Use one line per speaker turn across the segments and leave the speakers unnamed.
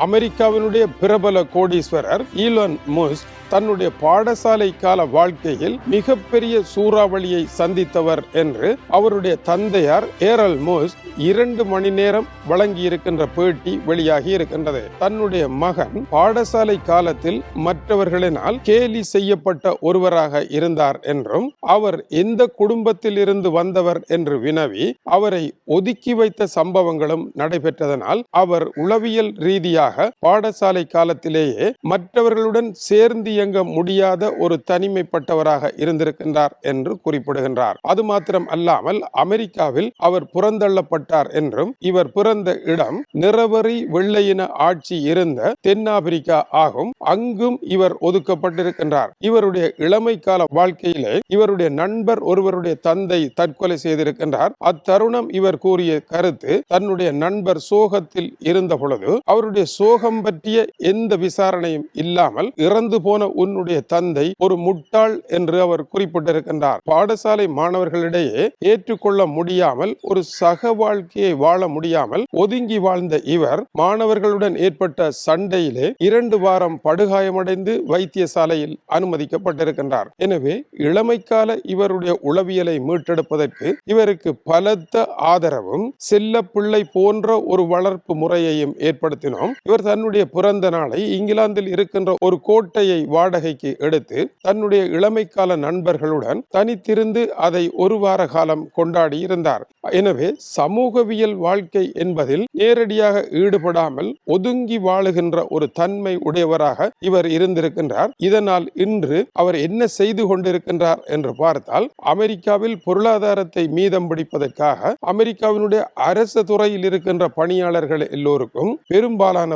அமெரிக்காவினுடைய பிரபல கோடீஸ்வரர் ஈலன் முஸ் தன்னுடைய பாடசாலை கால வாழ்க்கையில் மிகப்பெரிய சூறாவளியை சந்தித்தவர் என்று அவருடைய தந்தையார் ஏரல் மோஸ் இரண்டு மணி நேரம் வழங்கி இருக்கின்ற பேட்டி வெளியாகி இருக்கின்றது. தன்னுடைய மகன் பாடசாலை காலத்தில் மற்றவர்களினால் கேலி செய்யப்பட்ட ஒருவராக இருந்தார் என்றும் அவர் எந்த குடும்பத்தில் இருந்து வந்தவர் என்று வினவி அவரை ஒதுக்கி வைத்த சம்பவங்களும் நடைபெற்றதனால் அவர் உளவியல் ரீதியாக பாடசாலை காலத்திலேயே மற்றவர்களுடன் சேர்ந்து இயங்க முடியாத ஒரு தனிமைப்பட்டவராக இருந்திருக்கின்றார் என்று குறிப்பிடுகின்றார். அது மாத்திரம் அல்லாமல் அமெரிக்காவில் அவர் புறந்தள்ளப்பட்டார் என்றும் இவர் பிறந்த இடம் நிறவரி வெள்ளையின ஆட்சி இருந்த தென்னாப்பிரிக்கா ஆகும். அங்கும் இவர் ஒதுக்கப்பட்டிருக்கின்றார். இவருடைய இளமை கால வாழ்க்கையிலே இவருடைய நண்பர் ஒருவருடைய தந்தை தற்கொலை செய்திருக்கின்றார். அத்தருணம் இவர் கூறிய கருத்து தன்னுடைய நண்பர் சோகத்தில் இருந்த பொழுது அவருடைய சோகம் பற்றிய எந்த விசாரணையும் இல்லாமல் இறந்து போன உன்னுடைய தந்தை ஒரு முட்டாள் என்று அவர் குறிப்பிட்டிருக்கின்றார். பாடசாலை மாணவர்களிடையே ஏற்றுக்கொள்ள முடியாமல் ஒரு சக வாழ்க்கையை வாழ முடியாமல் ஒதுங்கி வாழ்ந்த இவர் மாணவர்களுடன் ஏற்பட்ட சண்டையிலே இரண்டு வாரம் படுகாயமடைந்து வைத்தியசாலையில் அனுமதிக்கப்பட்டிருக்கின்றார். எனவே இளமைக்கால இவருடைய உளவியலை மீட்டெடுப்பதற்கு இவருக்கு பலத்த ஆதரவும் செல்ல பிள்ளை போன்ற ஒரு வளர்ப்பு முறையையும் ஏற்படுத்தினோம். இவர் தன்னுடைய பிறந்த நாளை இங்கிலாந்தில் இருக்கின்ற ஒரு கோட்டையை வாடகைக்கு எடுத்து தன்னுடைய இளமைக்கால நண்பர்களுடன் தனித்திருந்து அதை ஒரு வார காலம் கொண்டாடி இருந்தார். எனவே சமூகவியல் வாழ்க்கை என்பதில் நேரடியாக ஈடுபடாமல் ஒதுங்கி வாழுகின்ற ஒரு தன்மை உடையவராக இவர் இருந்திருக்கின்றார். இதனால் இன்று அவர் என்ன செய்து கொண்டிருக்கின்றார் என்று பார்த்தால் அமெரிக்காவில் பொருளாதாரத்தை மீதம் பிடிப்பதற்காக அமெரிக்காவினுடைய அரசு துறையில் இருக்கின்ற பணியாளர்கள் எல்லோருக்கும் பெரும்பாலான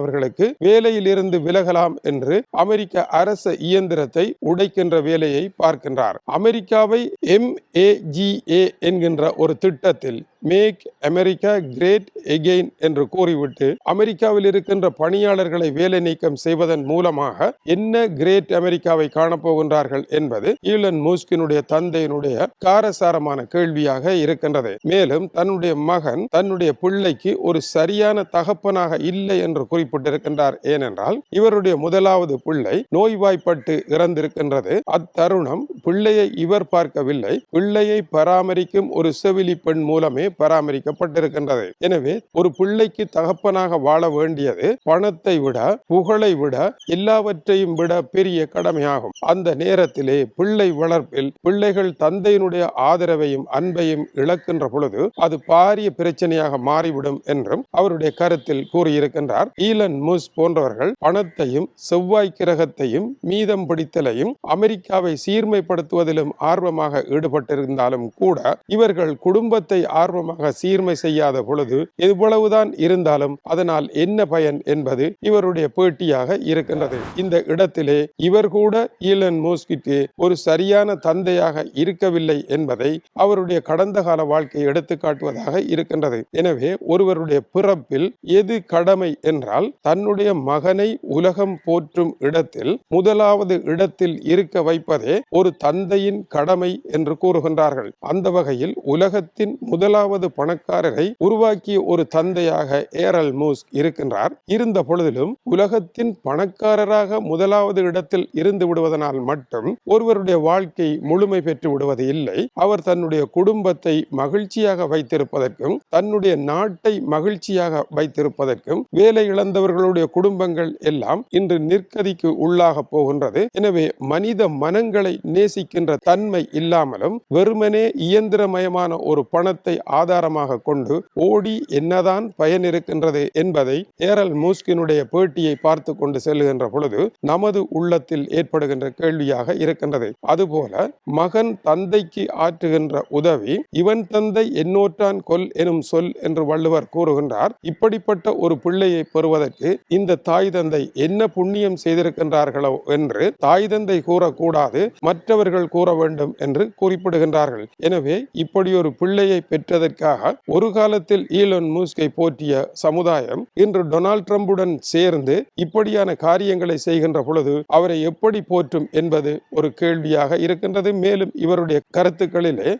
வேலையில் இருந்து விலகலாம் என்று அமெரிக்க அரச இயந்திரத்தை உடைக்கின்ற வேலையை பார்க்கின்றார். அமெரிக்காவை எம்ஏஜிஏ என்கின்ற ஒரு திட்டத்தில் மேக் அமெரிக்கா கிரேட் எகெயின் என்று கூறிவிட்டு அமெரிக்காவில் இருக்கின்ற பணியாளர்களை வேலை நீக்கம் செய்வதன் மூலமாக என்ன கிரேட் அமெரிக்காவை காணப்போகின்றார்கள் என்பது ஈலன் மூஸ்கினுடைய தந்தையினுடைய காரசாரமான கேள்வியாக இருக்கின்றது. மேலும் தன்னுடைய மகன் தன்னுடைய பிள்ளைக்கு ஒரு சரியான தகப்பனாக இல்லை என்று குறிப்பிட்டிருக்கின்றார். ஏனென்றால் இவருடைய முதலாவது பிள்ளை நோய்வாய்ப்பட்டு இறந்திருக்கின்றது. அத்தருணம் பிள்ளையை இவர் பார்க்கவில்லை. பிள்ளையை பராமரிக்கும் ஒரு செவிலி பெண் மூலமே பராமரிக்கப்பட்டிருக்கின்றது. எனவே ஒரு பிள்ளைக்கு தகப்பனாக வாழ வேண்டியது பணத்தை விட புகழை விட எல்லாவற்றையும் விட பெரிய கடமையாகும். அந்த நேரத்திலே பிள்ளை வளர்ப்பில் பிள்ளைகள் தந்தையினுடைய ஆதரவையும் அன்பையும் இழக்கின்ற பொழுது அது பாரிய பிரச்சனையாக மாறிவிடும் என்றும் அவருடைய கருத்தில் கூறியிருக்கின்றார். ஈலன் முஸ் போன்றவர்கள் பணத்தையும் செவ்வாய் கிரகத்தையும் மீதம் பிடித்தலையும் அமெரிக்காவை சீர்மைப்படுத்துவதிலும் ஆர்வமாக ஈடுபட்டிருந்தாலும் கூட இவர்கள் குடும்பத்தை ஆர்வம் ஆர்வமாக சீர்மை செய்யாத பொழுது எவ்வளவுதான் இருந்தாலும் அதனால் என்ன பயன் என்பது இவருடைய பேட்டியாக இருக்கின்றது. இந்த இடத்திலே இவர் கூட ஈலன் மோஸ்கிற்கு ஒரு சரியான தந்தையாக இருக்கவில்லை என்பதை அவருடைய கடந்த கால வாழ்க்கை எடுத்து காட்டுவதாக இருக்கின்றது. எனவே ஒருவருடைய பிறப்பில் எது கடமை என்றால் தன்னுடைய மகனை உலகம் போற்றும் இடத்தில் முதலாவது இடத்தில் இருக்க வைப்பதே ஒரு தந்தையின் கடமை என்று கூறுகின்றார்கள். அந்த வகையில் உலகத்தின் முதலாவது முதலாவது பணக்காரரை உருவாக்கிய ஒரு தந்தையாக ஏரல் மூஸ் இருக்கின்றார். இருந்த பொழுதிலும் உலகத்தின் பணக்காரராக முதலாவது இடத்தில் இருந்து விடுவதனால் மட்டும் ஒருவருடைய வாழ்க்கை முழுமை பெற்று விடுவது இல்லை. அவர் தன்னுடைய குடும்பத்தை மகிழ்ச்சியாக வைத்திருப்பதற்கும் தன்னுடைய நாட்டை மகிழ்ச்சியாக வைத்திருப்பதற்கும் வேலை இழந்தவர்களுடைய குடும்பங்கள் எல்லாம் இன்று நிற்கதிக்கு உள்ளாக போகின்றது. எனவே மனித மனங்களை நேசிக்கின்ற தன்மை இல்லாமலும் வெறுமனே இயந்திரமயமான ஒரு பணத்தை ஆதாரமாக கொண்டு ஓடி என்னதான் பயன் இருக்கின்றது என்பதை ஏரல் மூஸ்கினுடைய பேட்டியை பார்த்து கொண்டு செல்லுகின்ற பொழுது நமது உள்ளத்தில் ஏற்படுகின்ற கேள்வியாக இருக்கின்றது. அதுபோல மகன் தந்தைக்கு ஆற்றுகின்ற உதவி இவன் தந்தை என்னோற்றான் கொல் எனும் சொல் என்று வள்ளுவர் கூறுகின்றார். இப்படிப்பட்ட ஒரு பிள்ளையை பெறுவதற்கு இந்த தாய் தந்தை என்ன புண்ணியம் செய்திருக்கின்றார்களோ என்று தாய் தந்தை கூறக்கூடாது மற்றவர்கள் கூற வேண்டும் என்று குறிப்பிடுகின்றார்கள். எனவே இப்படி ஒரு பிள்ளையை பெற்றதற்கு செய்வதற்காக ஒரு காலத்தில் ஈலன் மூஸ்கை போற்றிய சமுதாயம் இன்று டொனால்ட் ட்ரம்புடன் சேர்ந்து இப்படியான காரியங்களை செய்கின்ற பொழுது அவரை எப்படி போற்றும் என்பது ஒரு கேள்வியாக இருக்கின்றது. மேலும் இவருடைய கருத்துக்களிலே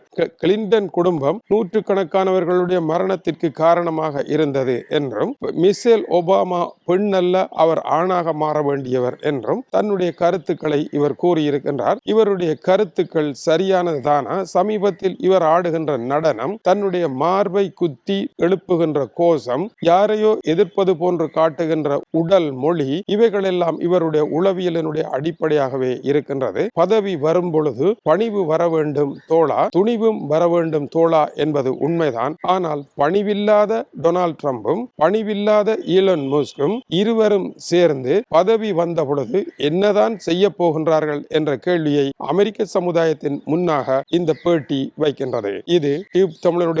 கிளின்டன் குடும்பம் நூற்றுக்கணக்கானவர்களுடைய மரணத்திற்கு காரணமாக இருந்தது என்றும் மிசேல் ஒபாமா பெண்ணல்ல அவர் ஆணாக மாற வேண்டியவர் என்றும் தன்னுடைய கருத்துக்களை இவர் கூறியிருக்கின்றார். இவருடைய கருத்துக்கள் சரியானதுதானா? சமீபத்தில் இவர் ஆடுகின்ற நடனம் தன்னுடைய மார்பை குத்தி எழுப்புகின்ற கோஷம் யாரையோ எதிர்ப்பது போன்று காட்டுகின்ற உடல் மொழி இவைகளெல்லாம் இவருடைய உளவியலினுடைய அடிப்படையாகவே இருக்கின்றது. பதவி வரும் பொழுது பணிவு வர வேண்டும் தோழா துணிவும் வர வேண்டும் தோழா என்பது உண்மைதான். ஆனால் பணிவில்லாத டொனால்ட் ட்ரம்பும் பணிவில்லாத ஈலன் முஸ்கும் இருவரும் சேர்ந்து பதவி வந்த பொழுது என்னதான் செய்ய போகின்றார்கள் என்ற கேள்வியை அமெரிக்க சமுதாயத்தின் முன்னாக இந்த பேட்டி வைக்கின்றது. இது டியூப் தமிழனுடைய